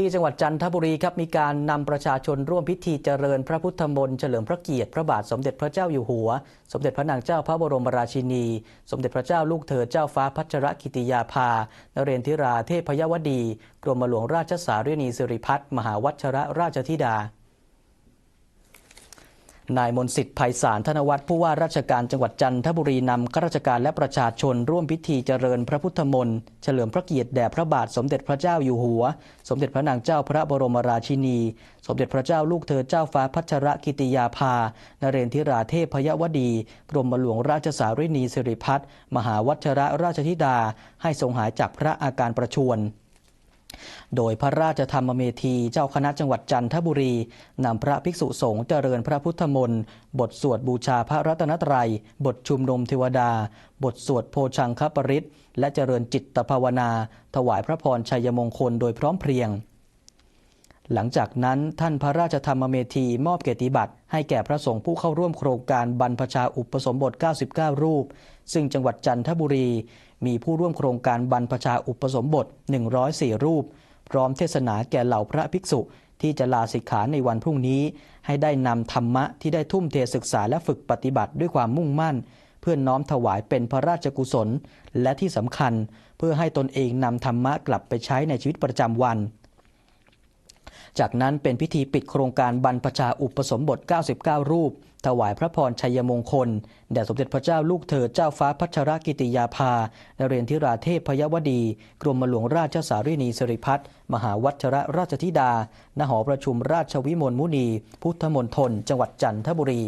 ที่จังหวัดจันทบุรีครับมีการนำประชาชนร่วมพิธีเจริญพระพุทธมนต์เฉลิมพระเกียรติพระบาทสมเด็จพระเจ้าอยู่หัว สมเด็จพระนางเจ้าพระบรมราชินี สมเด็จพระเจ้าลูกเธอเจ้าฟ้าพัชรกิติยาภานเรนทิราเทพยวดี กรมหลวงราชสารีนีสิริพัฒน์มหาวัชระราชธิดา นายมนสิทธิ์ไพศาลธนวัฒน์ผู้ว่าราชการจังหวัดจันทบุรีนำข้าราชการและประชาชนร่วมพิธีเจริญพระพุทธมนต์เฉลิมพระเกียรติแด่พระบาทสมเด็จพระเจ้าอยู่หัว สมเด็จพระนางเจ้าพระบรมราชินี สมเด็จพระเจ้าลูกเธอเจ้าฟ้าพัชรกิติยาภานเรนทิราเทพยวดีกรมหลวงราชสารีนีสิริพัฒมหาวัชรราชธิดา ให้ทรงหายจากพระอาการประชวร โดยพระราชธรรมเมธีเจ้าคณะจังหวัดจันทบุรี นำพระภิกษุสงฆ์เจริญพระพุทธมนต์บทสวดบูชาพระรัตนตรัย บทชุมนุมเทวดา บทสวดโพชังคปริศและเจริญจิตภาวนา ถวายพระพรชัยมงคลโดยพร้อมเพรียง หลังจากนั้นท่านพระราชธรรมเมธีมอบเกียรติบัตรให้แก่พระสงฆ์ผู้เข้าร่วมโครงการบรรพชาอุปสมบท 99 รูป ซึ่งจังหวัดจันทบุรี มีผู้ร่วมโครงการบรรพชาอุปสมบท 104 รูป พร้อมเทศนาแก่เหล่าพระภิกษุ ที่จะลาสิกขาในวันพรุ่งนี้ ให้ได้นำธรรมะที่ได้ทุ่มเทศึกษาและฝึกปฏิบัติด้วยความมุ่งมั่น เพื่อน้อมถวายเป็นพระราชกุศล และที่สำคัญ เพื่อให้ตนเองนำธรรมะกลับไปใช้ในชีวิตประจำวัน จากนั้นเป็นพิธีปิดโครงการบรรพชาอุปสมบท 99 รูป ถวายพระพรชัยมงคล แด่สมเด็จพระเจ้าลูกเธอเจ้าฟ้าพัชรกิติยาภานเรนทิราเทพพยวดี กรมหลวงราชสารีนีสิริพัฒน์มหาวัชระราชธิดา ณหอประชุมราชวิมลมุนี พุทธมณฑลจังหวัดจันทบุรี